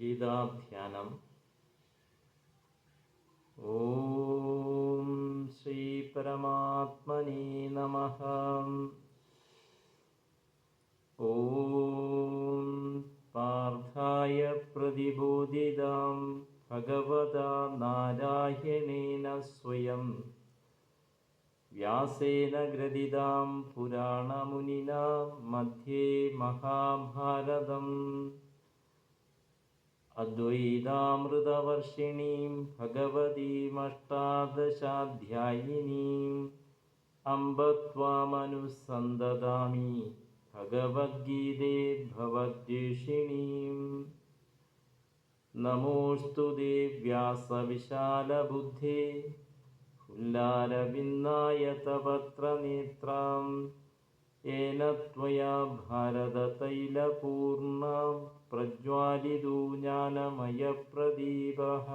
ഗീതാധ്യാനം. ഓം ശ്രീ പരമാത്മനി നമ. ഓം പാർത്ഥായ പ്രതിബോധിതാം ഭഗവതാ നാരായണേന സ്വയം. വ്യാസേന ഗ്രഥിതാം പുരാണമുനിന മധ്യേ മഹാഭാരതം. അദ്വൈതാമൃതവർഷിണീം ഭഗവതീമഷ്ടാദശാധ്യായിനീം അംബ ത്വാമനുസന്തതാമി ഭഗവദ്ഗീതേ ഭവദ്വേഷിണീം നമോസ്തു ഉല്ലാരവിന്നായ തവത്ര ഫുല്ലാരവിന്ദായതപത്രനേത്രാം येन त्वया भारततैलपूर्णा प्रज्वालितो ज्ञानमयप्रदीपः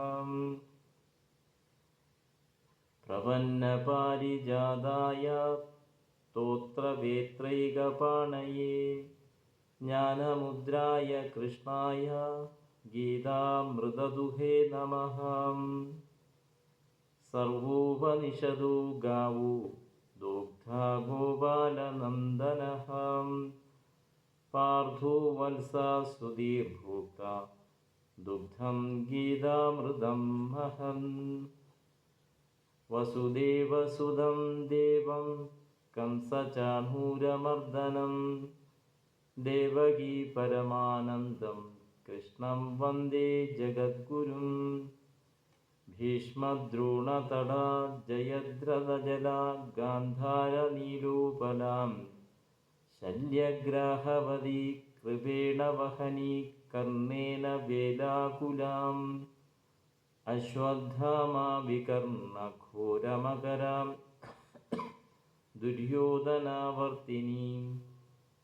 प्रपन्नपारिजाताय स्तोत्रवेत्रैकपाणये ज्ञानमुद्राय कृष्णाय गीतामृतदुहे नमः सर्वोपनिषदो गावो दुग्धा गोपालनन्दनः पार्थो वत्सा सुधीर्भोक्ता दुग्धं गीतामृतं महन् वसुदेवसुदं देवं कंसचाणूरमर्दनं देवकी परमानन्दं कृष्णं वन्दे जगद्गुरुम् भीष्मद्रोणतडा जयद्रदजला गान्धारनीरूपलां शल्यग्राहवदी कृपेण वहनी कर्णेन वेलाकुलाम् अश्वत्थामाविकर्णघोरमकरां दुर्योधनावर्तिनीं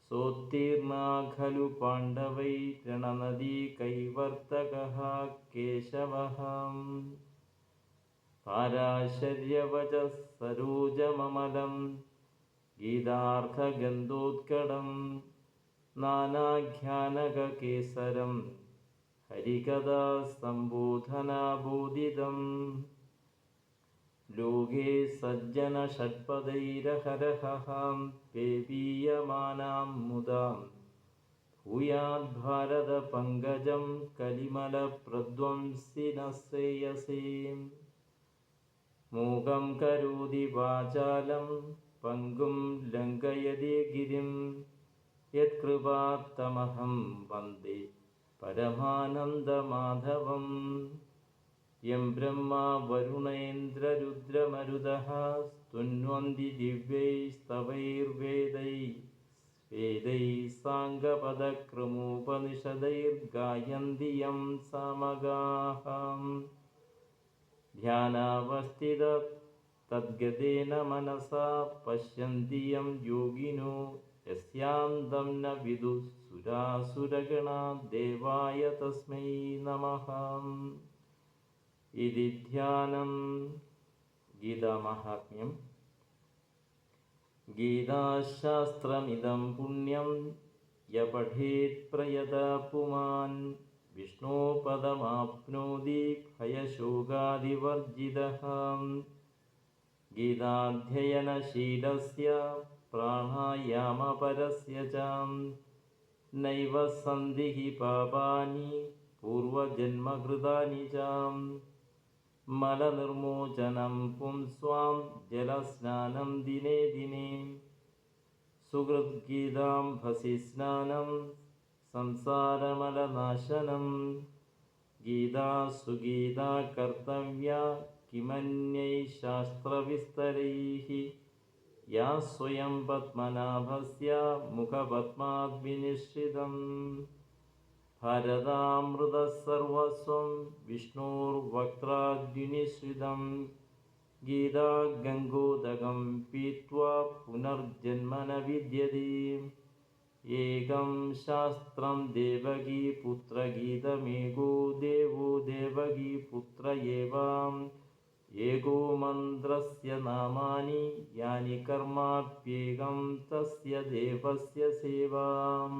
सोत्तीर्णा खलु पाण्डवै रणनदी कैवर्तकः केशवः പാരാശര്യവചസരോജമലം ഗീതാർത്ഥഗന്ധോത്കടം നാനാഖ്യാനകേസരം ഹരികഥാസംബോധനാബോധിതം. ലോകേ സജ്ജനഷഡ്പദൈരഹരഹാം പേപീയമാനാം മുദാം ഭൂയാദ്ഭാരതപങ്കജം കലിമലപ്രധ്വംസിനശ്രേയസീം മൂകം കരോതി വാചാലം പങ്കും ലങ്കയതി ഗിരിം. യത്കൃപാത്തമഹം വന്ദേ പരമാനന്ദമാധവം. യം ബ്രഹ്മാ വരുണേന്ദ്രരുദ്രമരുതഃ സ്തുന്വന്തി ദിവ്യൈസ്തവൈർവേദൈ വേദൈ സാംഗപദക്രമോപനിഷദൈർഗായന്തി യം സമഗാഹം. ധ്യാനാവസ്ഥിത തദ്ഗതേന മനസാ പശ്യന്തിയം യോഗിനോ യസ്യാന്തം ന വിദു സുരാസുരഗണ ദേവായ തസ്മൈ നമഃ. ഇതി ധ്യാനം ഗീതാമാഹാത്മ്യം. ഗീതാശാസ്ത്രമിതം പുണ്യം യ പഠേത് പ്രയത പുമാൻ विष्णोपदमाप्नोति भयशोकादिवर्जितः। गीताध्ययनशीलस्य प्राणायामपरस्य च नैव सन्धिः पापानि पूर्वजन्मकृतानि च। मलनिर्मोचनं पुंस्वां जलस्नानं दिने दिने। सुहृद्गीतां भसि स्नानं സംസാരമലനാശനം. ഗീതാ സുഗീതാ കർത്തവ്യ കിമന്യൈ ശാസ്ത്രവിസ്തരൈः യാ സ്വയം പത്മനാഭസ്യ മുഖപത്മാദ്വിനിശ്രിതം ഭരതാമൃതസർവസ്വം വിഷ്ണോർവക്ത്രാദ്വിനിശ്രിതം ഗീതാ ഗംഗോദകം പീത്വാ പുനർജന്മന വിദ്യതി. ഏകം ശാസ്ത്രം ദേവകി ദേവകീപുത്രഗീതമേകോ ദേവോ ദേവകീപുത്ര ഏവാം. ഏകോ മന്ത്രസ്യ നാമാനി യാനി കർമാപ്യേകം തസ്യ ദേവസ്യ സേവാം.